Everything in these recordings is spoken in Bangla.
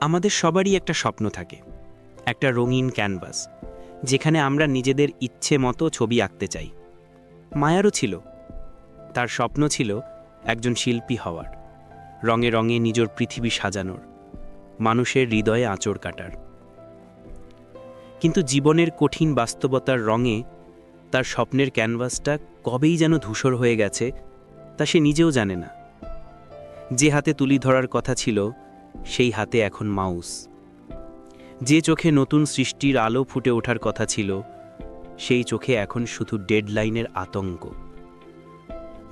আমাদের সবারই একটা স্বপ্ন থাকে, একটা রঙিন ক্যানভাস, যেখানে আমরা নিজেদের ইচ্ছে মতো ছবি আঁকতে চাই। মায়ারও ছিল। তার স্বপ্ন ছিল একজন শিল্পী হওয়ার, রঙে রঙে নিজের পৃথিবী সাজানোর, মানুষের হৃদয়ে আঁচড় কাটার। কিন্তু জীবনের কঠিন বাস্তবতার রঙে তার স্বপ্নের ক্যানভাসটা কবেই যেন ধূসর হয়ে গেছে, তা সে নিজেও জানে না। যে হাতে তুলি ধরার কথা ছিল সেই হাতে এখন মাউস। যে চোখে নতুন সৃষ্টির আলো ফুটে ওঠার কথা ছিল, সেই চোখে এখন শুধু ডেডলাইনের আতঙ্ক।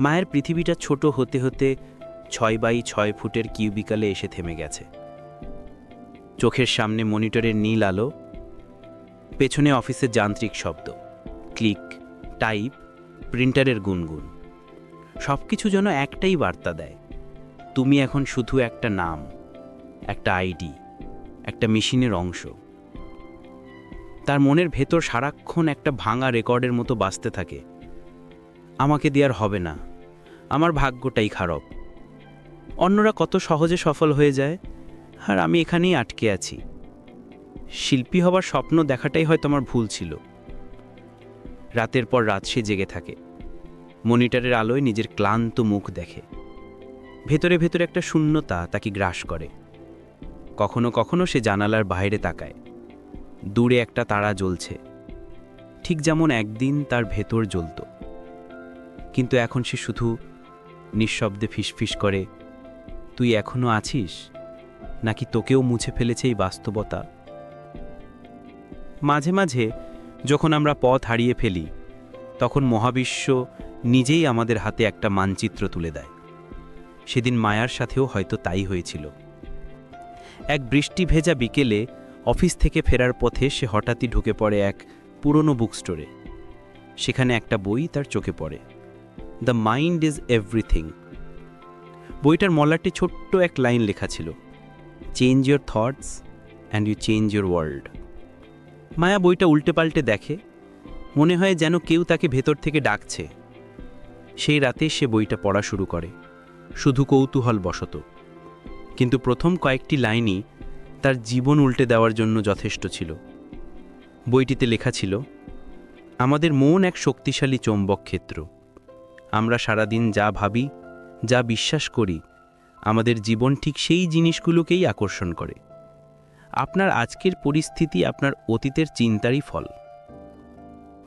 মায়ের পৃথিবীটা ছোট হতে হতে ছয় বাই ছয় ফুটের কিউবিকালে এসে থেমে গেছে। চোখের সামনে মনিটরের নীল আলো, পেছনে অফিসের যান্ত্রিক শব্দ, ক্লিক, টাইপ, প্রিন্টারের গুনগুন। সব কিছু যেন একটাই বার্তা দেয়, তুমি এখন শুধু একটা নাম। একটা আইডি, একটা মেশিনের অংশ। তার মনের ভেতর সারাক্ষণ একটা ভাঙা রেকর্ডের মতো বাঁচতে থাকে। আমাকে দেওয়ার হবে না। আমার ভাগ্যটাই খারাপ। অন্যরা কত সহজে সফল হয়ে যায়, আর আমি এখানেই আটকে আছি। শিল্পী হবার স্বপ্ন দেখাটাই হয়তো আমার ভুল ছিল। রাতের পর রাত সে জেগে থাকে। মনিটরের আলোয় নিজের ক্লান্ত মুখ দেখে। ভেতরে ভেতরে একটা শূন্যতা তাকে গ্রাস করে। কখনো কখনো সে জানালার বাইরে তাকায়। দূরে একটা তারা জ্বলছে। ঠিক যেমন একদিন তার ভেতর জ্বলত। কিন্তু এখন সে শুধু নিঃশব্দে ফিসফিস করে, তুই এখনও আছিস? নাকি তোকেও মুছে ফেলেছে এই বাস্তবতা? মাঝে মাঝে যখন আমরা পথ হারিয়ে ফেলি, তখন মহাবিশ্ব নিজেই আমাদের হাতে একটা মানচিত্র তুলে দেয়। সেদিন মায়ার সাথেও হয়তো তাই হয়েছিল। এক বৃষ্টি ভেজা বিকেলে অফিস থেকে ফেরার পথে সে হঠাৎই ঢুকে পড়ে এক পুরনো বুক স্টোরে সেখানে একটা বই তার চোখে পড়ে। The mind is everything. বইটার মলাটে ছোট্ট এক লাইন লেখা ছিল। Change your thoughts and you change your world. Maya বইটা উল্টে পাল্টে দেখে। মনে হয় যেন কেউ তাকে ভেতর থেকে ডাকছে। সেই রাতে সে বইটা পড়া শুরু করে। শুধু কৌতূহল বশত কিন্তু প্রথম কয়েকটি লাইনই তার জীবন উল্টে দেওয়ার জন্য যথেষ্ট ছিল। বইটিতে লেখা ছিল, আমাদের মন এক শক্তিশালী চৌম্বক ক্ষেত্র। আমরা সারাদিন যা ভাবি, যা বিশ্বাস করি, আমাদের জীবন ঠিক সেই জিনিসগুলোকেই আকর্ষণ করে। আপনার আজকের পরিস্থিতি আপনার অতীতের চিন্তারই ফল।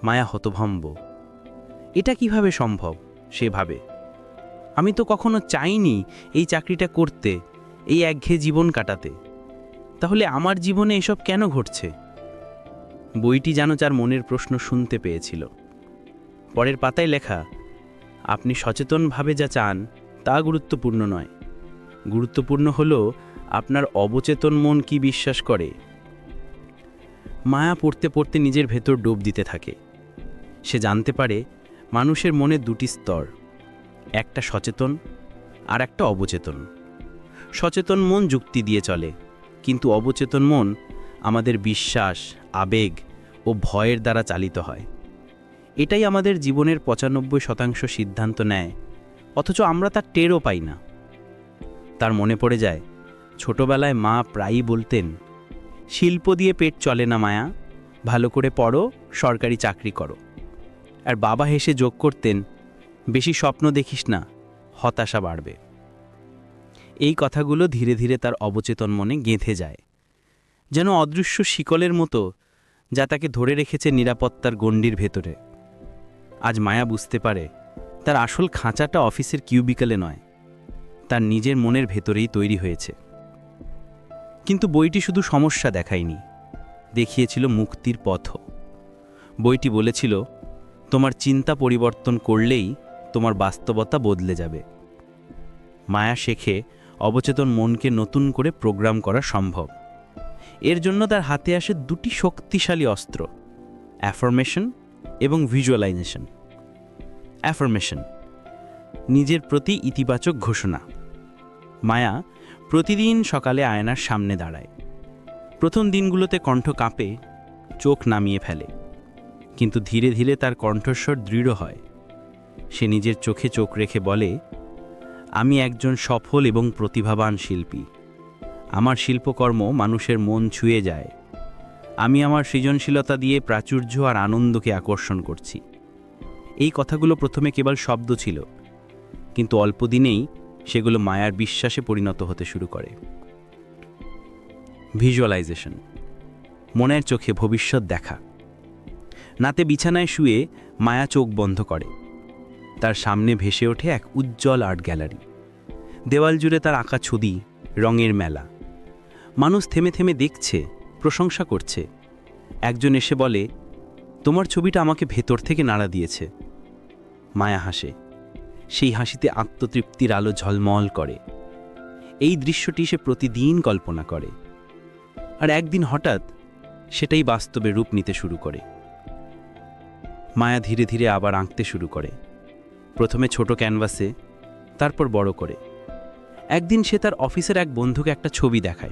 মায়া হতভম্ব। এটা কীভাবে সম্ভব? সে ভাবে। আমি তো কখনো চাইনি এই চাকরিটা করতে। এই একঘেয়ে জীবন কাটাতে। তাহলে আমার জীবনে এসব কেন ঘটছে? বইটি যেন যার মনের প্রশ্ন শুনতে পেয়েছিল। পরের পাতায় লেখা, আপনি সচেতনভাবে যা চান, তা গুরুত্বপূর্ণ নয়। গুরুত্বপূর্ণ হল আপনার অবচেতন মন কি বিশ্বাস করে। মায়া পড়তে পড়তে নিজের ভেতর ডুব দিতে থাকে। সে জানতে পারে মানুষের মনে দুটি স্তর, একটা সচেতন আর একটা অবচেতন। সচেতন মন যুক্তি দিয়ে চলে। কিন্তু অবচেতন মন আমাদের বিশ্বাস, আবেগ ও ভয়ের দ্বারা চালিত হয়। এটাই আমাদের জীবনের পঁচানব্বই শতাংশ সিদ্ধান্ত নেয়, অথচ আমরা তার টেরও পাই না। তার মনে পড়ে যায়, ছোটবেলায় মা প্রায়ই বলতেন, শিল্প দিয়ে পেট চলে না মায়া, ভালো করে পড়ো, সরকারি চাকরি করো। আর বাবা হেসে যোগ করতেন, বেশি স্বপ্ন দেখিস না, হতাশা বাড়বে। এই কথাগুলো ধীরে ধীরে তার অবচেতন মনে গেঁথে যায়। যেন অদৃশ্য শিকলের মতো যা তাকে ধরে রেখেছে নিরাপত্তার গণ্ডির ভেতরে। আজ মায়া বুঝতে পারে, তার আসল খাঁচাটা অফিসের কিউবিকালে নয়, তার নিজের মনের ভেতরেই তৈরি হয়েছে। কিন্তু বইটি শুধু সমস্যা দেখায়নি, দেখিয়েছিল মুক্তির পথ বইটি বলেছিল, তোমার চিন্তা পরিবর্তন করলেই তোমার বাস্তবতা বদলে যাবে। মায়া শেখে অবচেতন মনকে নতুন করে প্রোগ্রাম করা সম্ভব। এর জন্য তার হাতে আসে দুটি শক্তিশালী অস্ত্র অ্যাফরমেশন এবং ভিজুয়ালাইজেশন অ্যাফরমেশন নিজের প্রতি ইতিবাচক ঘোষণা। মায়া প্রতিদিন সকালে আয়নার সামনে দাঁড়ায়। প্রথম দিনগুলোতে কণ্ঠ কাঁপে, চোখ নামিয়ে ফেলে। কিন্তু ধীরে ধীরে তার কণ্ঠস্বর দৃঢ় হয়। সে নিজের চোখে চোখ রেখে বলে আমি একজন সফল এবং প্রতিভাবান শিল্পী। আমার শিল্পকর্ম মানুষের মন ছুঁয়ে যায়। আমি আমার সৃজনশীলতা দিয়ে প্রাচুর্য আর আনন্দকে আকর্ষণ করছি। এই কথাগুলো প্রথমে কেবল শব্দ ছিল, কিন্তু অল্প দিনেই সেগুলো মায়ার বিশ্বাসে পরিণত হতে শুরু করে। ভিজুয়ালাইজেশন, মনের চোখে ভবিষ্যৎ দেখা। নাতে বিছানায় শুয়ে মায়া চোখ বন্ধ করে। তার সামনে ভেসে ওঠে এক উজ্জ্বল আর্ট গ্যালারি। দেওয়াল জুড়ে তার আঁকা ছবি, রঙের মেলা। মানুষ থেমে থেমে দেখছে, প্রশংসা করছে। একজন এসে বলে, তোমার ছবিটা আমাকে ভেতর থেকে নাড়া দিয়েছে। মায়া হাসে। সেই হাসিতে আত্মতৃপ্তির আলো ঝলমল করে। এই দৃশ্যটি সে প্রতিদিন কল্পনা করে। আর একদিন হঠাৎ সেটাই বাস্তবে রূপ নিতে শুরু করে। মায়া ধীরে ধীরে আবার আঁকতে শুরু করে। প্রথমে ছোট ক্যানভাসে, তারপর বড় করে। একদিন সে তার অফিসের এক বন্ধুকে একটা ছবি দেখায়।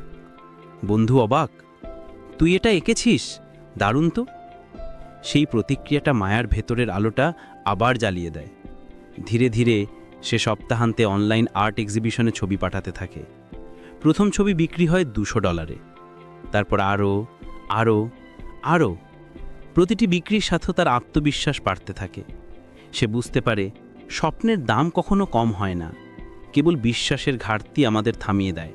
বন্ধু অবাক, তুই এটা এঁকেছিস? দারুণ তো। সেই প্রতিক্রিয়াটা মায়ার ভেতরের আলোটা আবার জ্বালিয়ে দেয়। ধীরে ধীরে সে সপ্তাহান্তে অনলাইন আর্ট এক্সিবিশনে ছবি পাঠাতে থাকে। প্রথম ছবি বিক্রি হয় দুশো ডলারে। তারপর আরও আরও আরও। প্রতিটি বিক্রির সাথেও তার আত্মবিশ্বাস বাড়তে থাকে। সে বুঝতে পারে স্বপ্নের দাম কখনো কম হয় না, কেবল বিশ্বাসের ঘাটতি আমাদের থামিয়ে দেয়।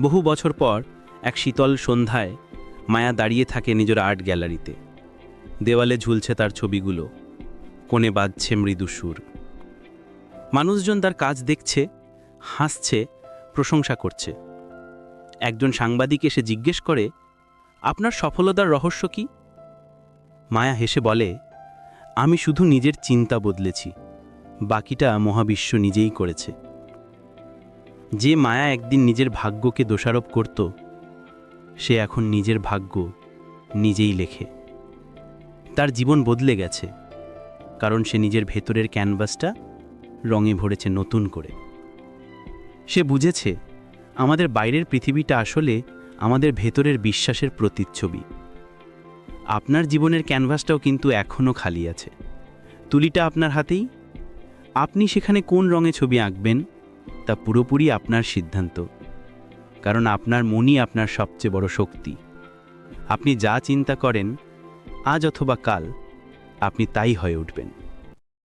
বহু বছর পর এক শীতল সন্ধ্যায় মায়া দাঁড়িয়ে থাকে নিজের আর্ট গ্যালারিতে। দেওয়ালে ঝুলছে তার ছবিগুলো, কোণে বাজছে মৃদু সুর। মানুষজন তার কাজ দেখছে, হাসছে, প্রশংসা করছে। একজন সাংবাদিক এসে জিজ্ঞেস করে, আপনার সফলতার রহস্য কি? মায়া হেসে বলে আমি শুধু নিজের চিন্তা বদলেছি। বাকিটা মহাবিশ্ব নিজেই করেছে। যে মায়া একদিন নিজের ভাগ্যকে দোষারোপ করত, সে এখন নিজের ভাগ্য নিজেই লেখে। তার জীবন বদলে গেছে, কারণ সে নিজের ভেতরের ক্যানভাসটা রঙে ভরেছে নতুন করে। সে বুঝেছে, আমাদের বাইরের পৃথিবীটা আসলে আমাদের ভেতরের বিশ্বাসের প্রতিচ্ছবি। আপনার জীবনের ক্যানভাসটাও কিন্তু এখনও খালি আছে। তুলিটা আপনার হাতেই। আপনি সেখানে কোন রঙে ছবি আঁকবেন, তা পুরোপুরি আপনার সিদ্ধান্ত। কারণ আপনার মনই আপনার সবচেয়ে বড় শক্তি। আপনি যা চিন্তা করেন, আজ অথবা কাল, আপনি তাই হয়ে উঠবেন।